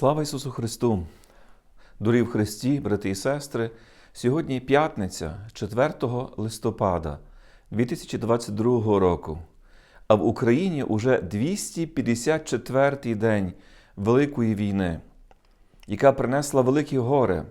Слава Ісусу Христу! Дорогі в Христі, брати і сестри! Сьогодні п'ятниця, 4 листопада 2022 року. А в Україні уже 254-й день Великої війни, яка принесла великі горе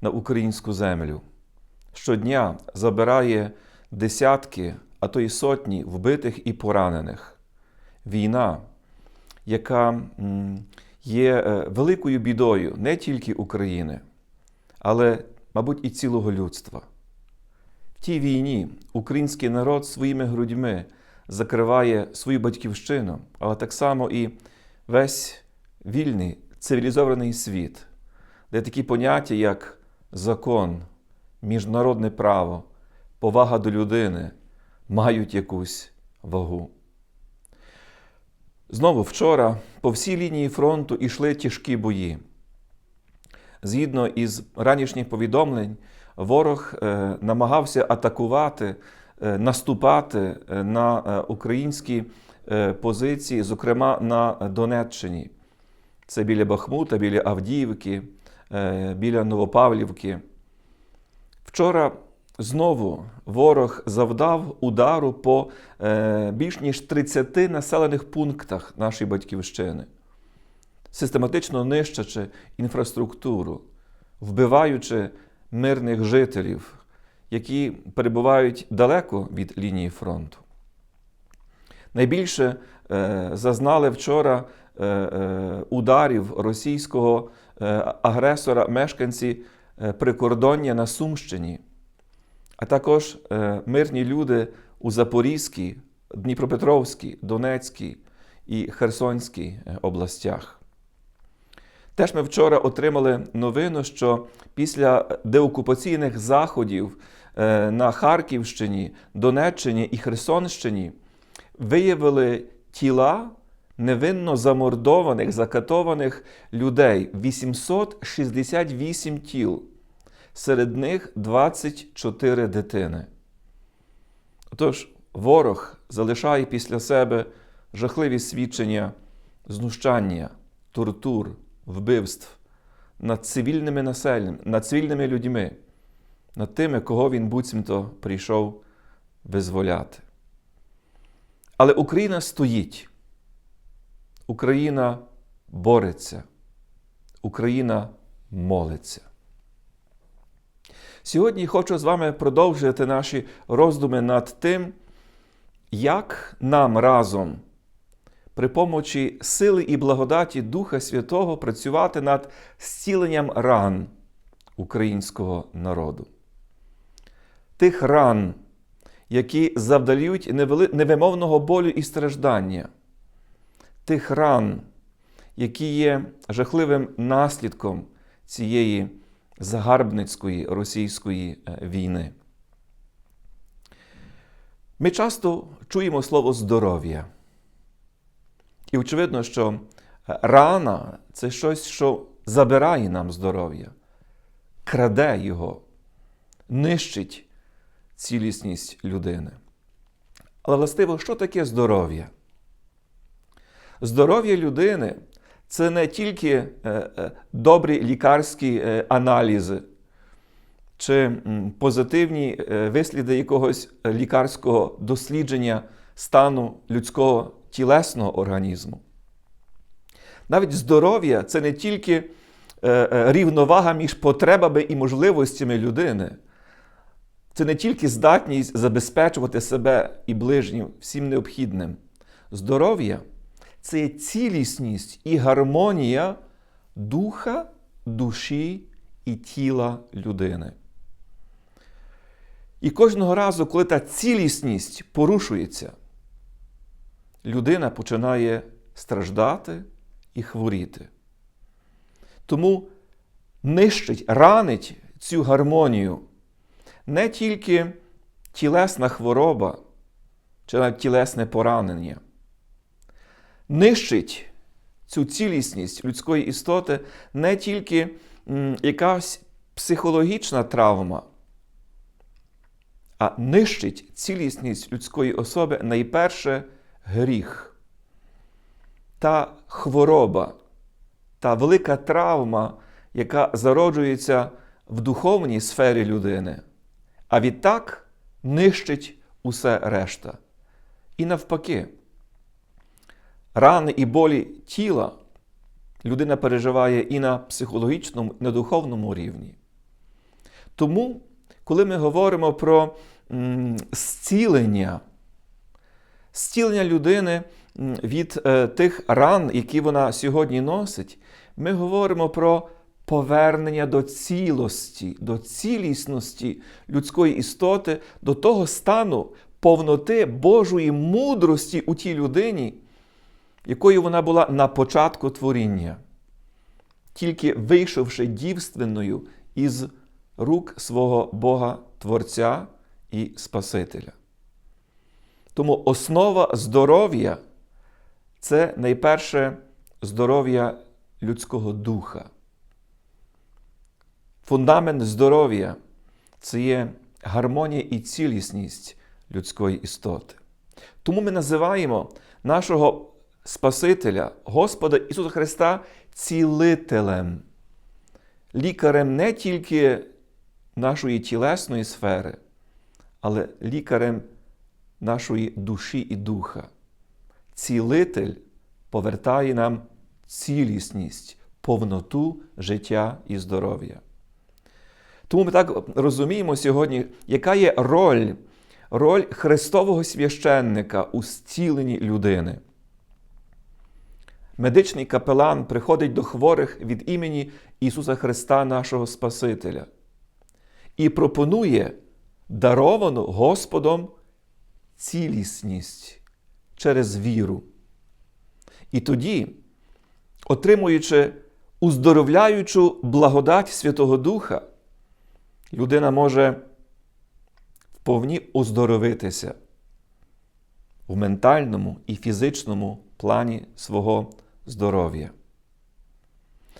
на українську землю. Щодня забирає десятки, а то й сотні вбитих і поранених. Війна, яка є е, великою бідою не тільки України, але, мабуть, і цілого людства. В тій війні український народ своїми грудьми закриває свою батьківщину, але так само і весь вільний цивілізований світ, де такі поняття, як закон, міжнародне право, повага до людини мають якусь вагу. Знову вчора по всій лінії фронту йшли тяжкі бої. Згідно із ранішніх повідомлень, ворог е, намагався атакувати, е, наступати е, на українські позиції, зокрема на Донеччині. Це біля Бахмута, біля Авдіївки, біля Новопавлівки. Вчора знову ворог завдав удару по е, більш ніж 30 населених пунктах нашої батьківщини, систематично нищачи інфраструктуру, вбиваючи мирних жителів, які перебувають далеко від лінії фронту. Найбільше е, зазнали вчора е, е, ударів російського е, агресора мешканці е, прикордоння на Сумщині, а також е, мирні люди у Запорізькій, Дніпропетровській, Донецькій і Херсонській е, областях. Теж ми вчора отримали новину, що після деокупаційних заходів е, на Харківщині, Донеччині і Херсонщині виявили тіла невинно замордованих, закатованих людей 868 тіл. Серед них 24 дитини. Отож, ворог залишає після себе жахливі свідчення знущання, тортур, вбивств над цивільними населенням, над цивільними людьми, над тими, кого він буцімто прийшов визволяти. Але Україна стоїть. Україна бореться. Україна молиться. Сьогодні хочу з вами продовжити наші роздуми над тим, як нам разом при помочі сили і благодаті Духа Святого працювати над зціленням ран українського народу. Тих ран, які завдають невимовного болю і страждання, тих ран, які є жахливим наслідком цієї загарбницької російської війни. Ми часто чуємо слово здоров'я. І очевидно, що рана це щось, що забирає нам здоров'я, краде його, нищить цілісність людини. Але властиво, що таке здоров'я? Здоров'я людини це не тільки добрі лікарські аналізи чи позитивні висліди якогось лікарського дослідження стану людського тілесного організму. Навіть здоров'я це не тільки рівновага між потребами і можливостями людини. Це не тільки здатність забезпечувати себе і ближнім всім необхідним. Здоров'я це цілісність і гармонія духа, душі і тіла людини. І кожного разу, коли та цілісність порушується, людина починає страждати і хворіти. Тому нищить, ранить цю гармонію не тільки тілесна хвороба чи навіть тілесне поранення нищить цю цілісність людської істоти не тільки якась психологічна травма, а нищить цілісність людської особи найперше гріх та хвороба, та велика травма, яка зароджується в духовній сфері людини, а відтак нищить усе решта. І навпаки, рани і болі тіла людина переживає і на психологічному, і на духовному рівні. Тому, коли ми говоримо про зцілення, зцілення людини від е, тих ран, які вона сьогодні носить, ми говоримо про повернення до цілості, до цілісності людської істоти, до того стану повноти Божої мудрості у тій людині, якою вона була на початку творіння, тільки вийшовши дівственною із рук свого Бога Творця і Спасителя. Тому основа здоров'я це найперше здоров'я людського духа. Фундамент здоров'я це є гармонія і цілісність людської істоти. Тому ми називаємо нашого Спасителя, Господа Ісуса Христа, цілителем, лікарем не тільки нашої тілесної сфери, але лікарем нашої душі і духа. Цілитель повертає нам цілісність, повноту життя і здоров'я. Тому ми так розуміємо сьогодні, яка є роль, роль Христового священника у зціленні людини. Медичний капелан приходить до хворих від імені Ісуса Христа, нашого Спасителя, і пропонує даровану Господом цілісність через віру. І тоді, отримуючи уздоровляючу благодать Святого Духа, людина може вповні оздоровитися в ментальному і фізичному плані свого здоров'я.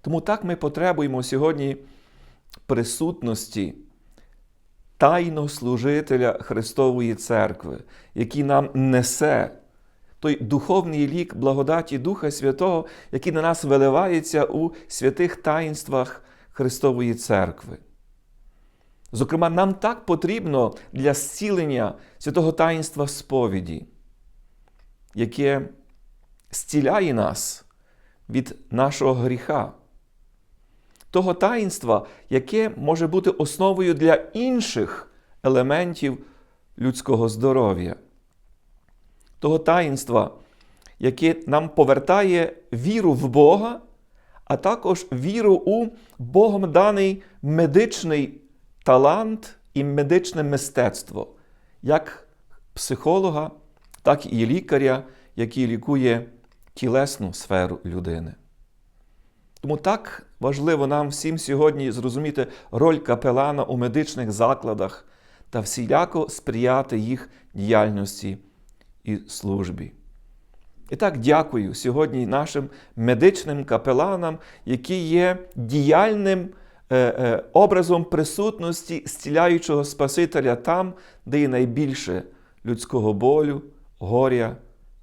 Тому так ми потребуємо сьогодні присутності тайного служителя Христової Церкви, який нам несе той духовний лік благодаті Духа Святого, який на нас виливається у святих таїнствах Христової Церкви. Зокрема, нам так потрібно для зцілення святого таїнства сповіді, яке зціляє нас від нашого гріха, того таїнства, яке може бути основою для інших елементів людського здоров'я, того таїнства, яке нам повертає віру в Бога, а також віру у Богом даний медичний талант і медичне мистецтво, як психолога, так і лікаря, який лікує тілесну сферу людини. Тому так важливо нам всім сьогодні зрозуміти роль капелана у медичних закладах та всіляко сприяти їх діяльності і службі. І так дякую сьогодні нашим медичним капеланам, які є діяльним е, е, образом присутності зціляючого Спасителя там, де є найбільше людського болю, горя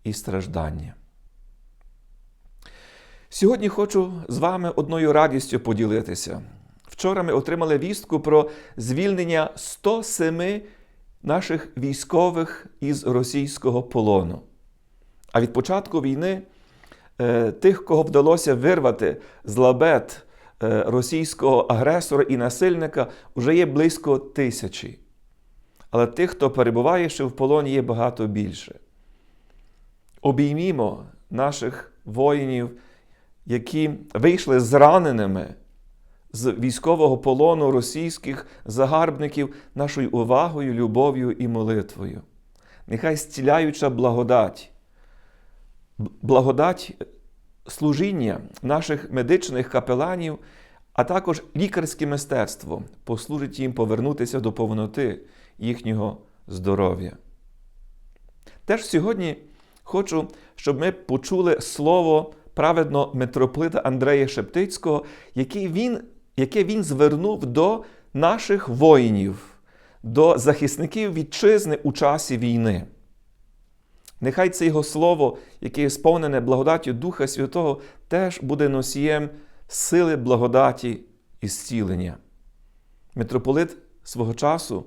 і страждання. Сьогодні хочу з вами одною радістю поділитися. Вчора ми отримали вістку про звільнення 107 наших військових із російського полону. А від початку війни е, тих, кого вдалося вирвати з лабет е, російського агресора і насильника, вже є близько тисячі. Але тих, хто перебуває ще в полоні, є багато більше. Обіймімо наших воїнів, які вийшли зраненими з військового полону російських загарбників нашою увагою, любов'ю і молитвою. Нехай зціляюча благодать, благодать служіння наших медичних капеланів, а також лікарське мистецтво послужить їм повернутися до повноти їхнього здоров'я. Теж сьогодні хочу, щоб ми почули слово праведно митрополита Андрея Шептицького, яке він, яке він звернув до наших воїнів, до захисників вітчизни у часі війни. Нехай це Його Слово, яке є сповнене благодаттю Духа Святого, теж буде носієм сили благодаті і зцілення. Митрополит свого часу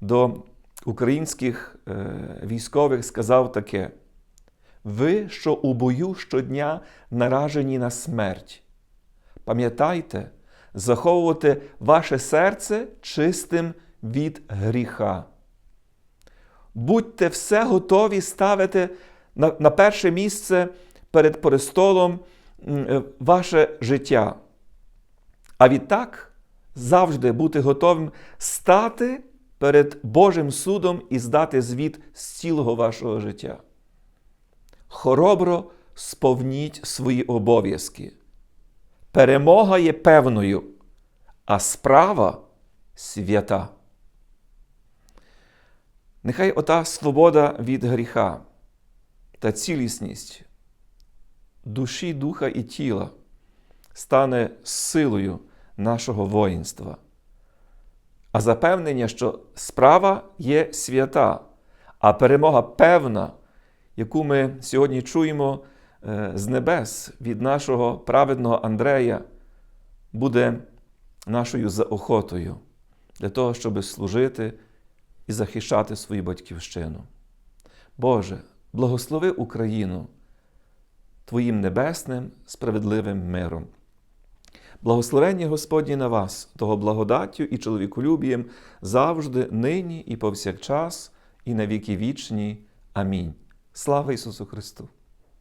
до українських е, військових сказав таке: ви, що у бою щодня наражені на смерть, пам'ятайте, заховувати ваше серце чистим від гріха. Будьте все готові ставити на, на перше місце перед престолом е, ваше життя. А відтак завжди бути готовим стати перед Божим судом і здати звіт з цілого вашого життя. Хоробро сповніть свої обов'язки. Перемога є певною, а справа свята. Нехай ота свобода від гріха та цілісність душі, духа і тіла стане силою нашого воїнства. А запевнення, що справа є свята, а перемога певна, яку ми сьогодні чуємо е, з небес від нашого праведного Андрея, буде нашою заохотою для того, щоб служити і захищати свою батьківщину. Боже, благослови Україну Твоїм небесним справедливим миром. Благословення Господні на вас, того благодаттю і чоловіколюбієм завжди, нині і повсякчас, і на віки вічні. Амінь. Слава Ісусу Христу!